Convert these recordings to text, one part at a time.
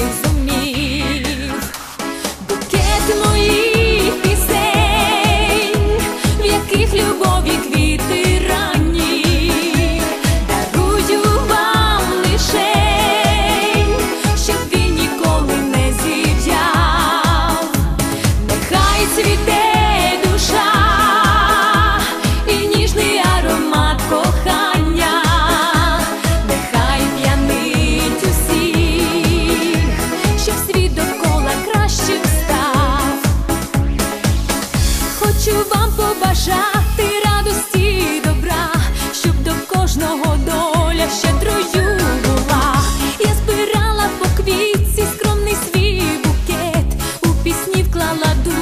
is fala do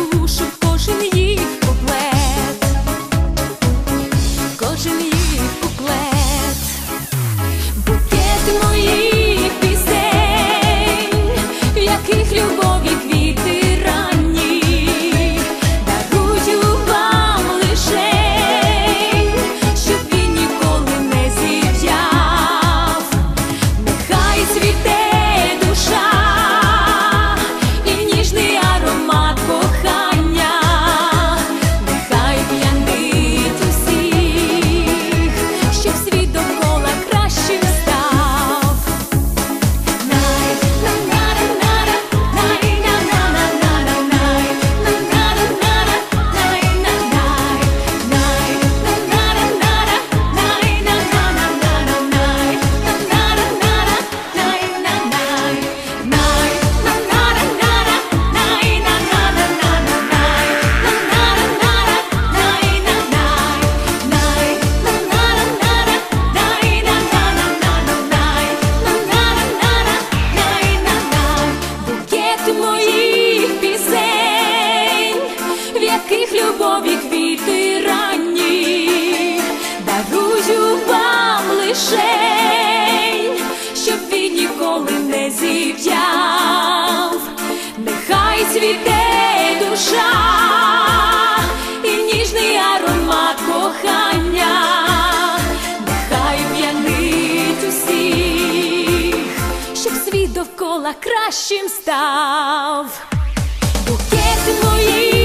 любові квіти ранні, дарую вам лишень, щоб він ніколи не зів'яв, нехай цвіте душа і ніжний аромат кохання, нехай п'янить усіх, щоб світ довкола кращим став. Букети моїй.